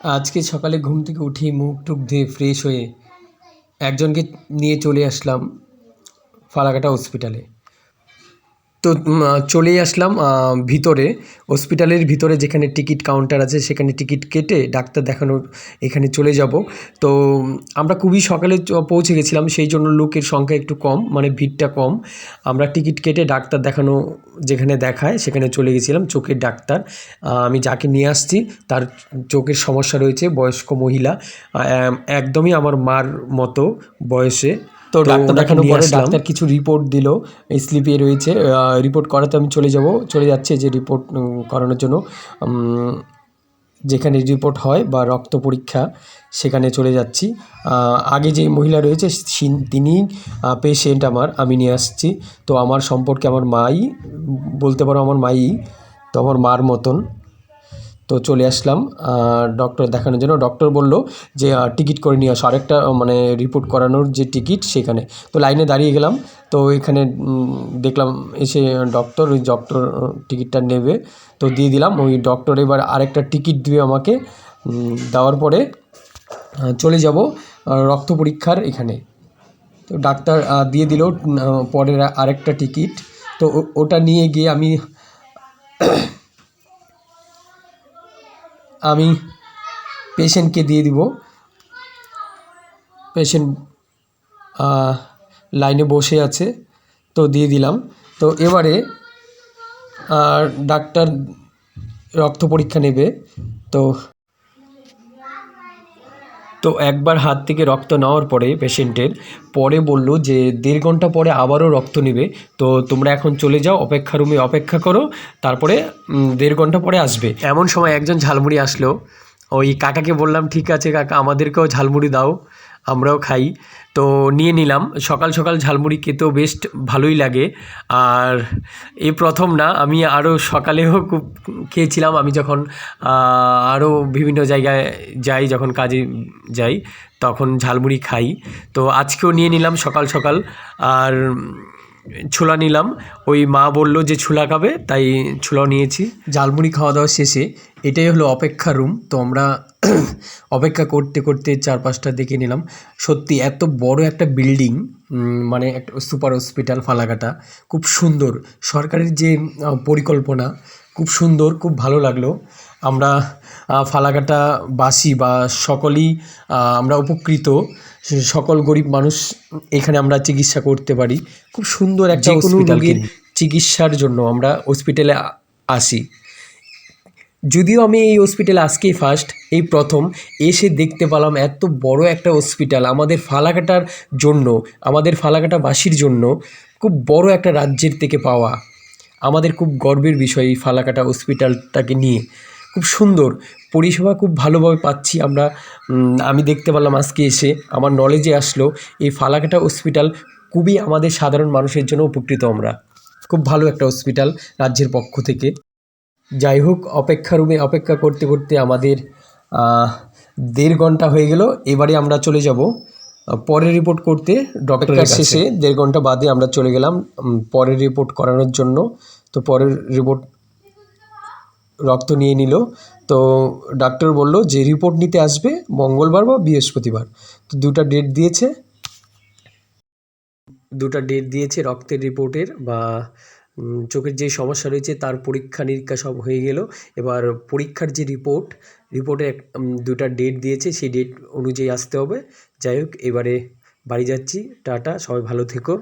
আজকে সকালে ঘুম থেকে উঠি মুখ টুক ধুয়ে ফ্রেশ হয়ে একজনকে নিয়ে চলে আসলাম ফালাকাটা হসপিটালে তো চলেই আসলাম ভিতরে। হসপিটালের ভিতরে যেখানে টিকিট কাউন্টার আছে, সেখানে টিকিট কেটে ডাক্তার দেখানোর এখানে চলে যাব। তো, আমরা খুবই সকালে পৌঁছে গেছিলাম, সেই জন্য লোকের সংখ্যা একটু কম মানে ভিড়টা কম। আমরা টিকিট কেটে ডাক্তার দেখানো যেখানে দেখায়, সেখানে চলে গেছিলাম, চোখের ডাক্তার। আমি যাকে নিয়ে আসছি, তার চোখের সমস্যা রয়েছে, বয়স্ক মহিলা। একদমই আমার মার মতো বয়সে। তো ডাক্তার দেখানোর পরে ডাক্তার কিছু রিপোর্ট দিল স্লিপে রয়েছে রিপোর্ট করাতে আমি চলে যাব চলে যাচ্ছে যে রিপোর্ট করানোর জন্য। যেখানে রিপোর্ট হয় বা রক্ত পরীক্ষা সেখানে চলে যাচ্ছি। আগে যে মহিলা রয়েছে তিনি পেশেন্ট আমার আমি নিয়ে আসছি। তো আমার সম্পর্কে আমার মাই বলতে পারো আমার মাই তো আমার মার মতন। তো চলে আসলাম ডক্টর দেখানোর জন্য। ডক্টর বলল যে টিকিট করে নিয়ে আসো। আরেকটা মানে রিপোর্ট করানোর যে টিকিট সেখানে। তো লাইনে দাঁড়িয়ে গেলাম। তো এখানে দেখলাম এসে ডক্টর ওই ডক্টর টিকিটটা নেবে। তো দিয়ে দিলাম। ওই ডক্টর এবার আরেকটা টিকিট দিবে আমাকে দেওয়ার পরে চলে যাব রক্ত পরীক্ষার এখানে। তো ডাক্তার দিয়ে দিল পরের আরেকটা টিকিট তো ওটা নিয়ে গিয়ে আমি আমি পেশেন্টকে দিয়ে দিব। পেশেন্ট লাইনে বসে আছে, তো দিয়ে দিলাম। তো এবারে, আর ডাক্তার রক্ত পরীক্ষা নেবে, তো তো একবার হাত থেকে রক্ত নেওয়ার পরে পেশেন্টের পরে বলল যে দেড় ঘণ্টা পরে আবারও রক্ত নেবে। তো তোমরা এখন চলে যাও, অপেক্ষা রুমে অপেক্ষা করো, তারপরে দেড় ঘণ্টা পরে আসবে। এমন সময় একজন ঝালমুড়ি আসলো। ওই কাকাকে বললাম, ঠিক আছে কাকা, আমাদেরকেও ঝালমুড়ি দাও। আমরাও খাই। তো নিয়ে নিলাম। সকাল সকাল ঝালমুড়ি খেতেও বেশ ভালোই লাগে। আর এ প্রথম না, আমি আরও সকালেও খুব খেয়েছিলাম। আমি যখন আরও বিভিন্ন জায়গায় যাই, যখন কাজে যাই, তখন ঝালমুড়ি খাই। তো আজকেও নিয়ে নিলাম সকাল সকাল। আর ছোলা নিলাম। ওই মা বলল যে ছোলা খাবে, তাই ছোলাও নিয়েছি। ঝালমুড়ি খাওয়া দাওয়া শেষে এটাই হলো অপেক্ষা রুম তো আমরা অপেক্ষা করতে করতে চারপাশটা দেখে নিলাম। সত্যি এত বড় একটা বিল্ডিং মানে একটা সুপার হসপিটাল ফালাকাটা খুব সুন্দর। সরকারের যে পরিকল্পনা খুব সুন্দর খুব ভালো লাগল। আমরা ফালাকাটা বাসী বা সকলেই আমরা উপকৃত। সকল গরিব মানুষ এখানে আমরা চিকিৎসা করতে পারি। খুব সুন্দর একটা হসপিটাল চিকিৎসার জন্য আমরা হসপিটালে আসি। যদিও আমি এই হসপিটালে আজকেই ফার্স্ট এই প্রথম, এসে দেখতে পেলাম এত বড় একটা হসপিটাল আমাদের ফালাকাটার জন্য, আমাদের ফালাকাটাবাসীর জন্য খুব বড় একটা রাজ্যের থেকে পাওয়া, আমাদের খুব গর্বের বিষয় এই ফালাকাটা হসপিটালটাকে নিয়ে। খুব সুন্দর, পরিষেবা খুব ভালোভাবে পাচ্ছি আমরা আমি দেখতে পেলাম আজকে এসে, আমার নলেজে আসলো, এই ফালাকাটা হসপিটাল খুবই আমাদের সাধারণ মানুষের জন্য উপকৃত আমরা। খুব ভালো একটা হসপিটাল রাজ্যের পক্ষ থেকে। যাই হোক অপেক্ষা রুমে অপেক্ষা করতে করতে আমাদের দেড় ঘণ্টা হয়ে গেল। এবারে আমরা চলে যাব পরের রিপোর্ট করতে। ডক্টরের শেষে দেড় ঘণ্টা বাদে আমরা চলে গেলাম পরের রিপোর্ট করানোর জন্য। তো পরের রিপোর্ট রক্ত নিয়ে নিল। তো ডাক্তার বলল যে রিপোর্ট নিতে আসবে মঙ্গলবার বা বৃহস্পতিবার। তো দুটা ডেট দিয়েছে। দুটা ডেট দিয়েছে রক্তের রিপোর্টের বা চোখের যে সমস্যা রয়েছে তার পরীক্ষা নিরীক্ষা সব হয়ে গেল। এবার পরীক্ষার যে রিপোর্ট রিপোর্টে এক দুটা ডেট দিয়েছে, সেই ডেট অনুযায়ী আসতে হবে। যাই হোক, এবারে বাড়ি যাচ্ছি। টাটা, সবাই ভালো থেকো।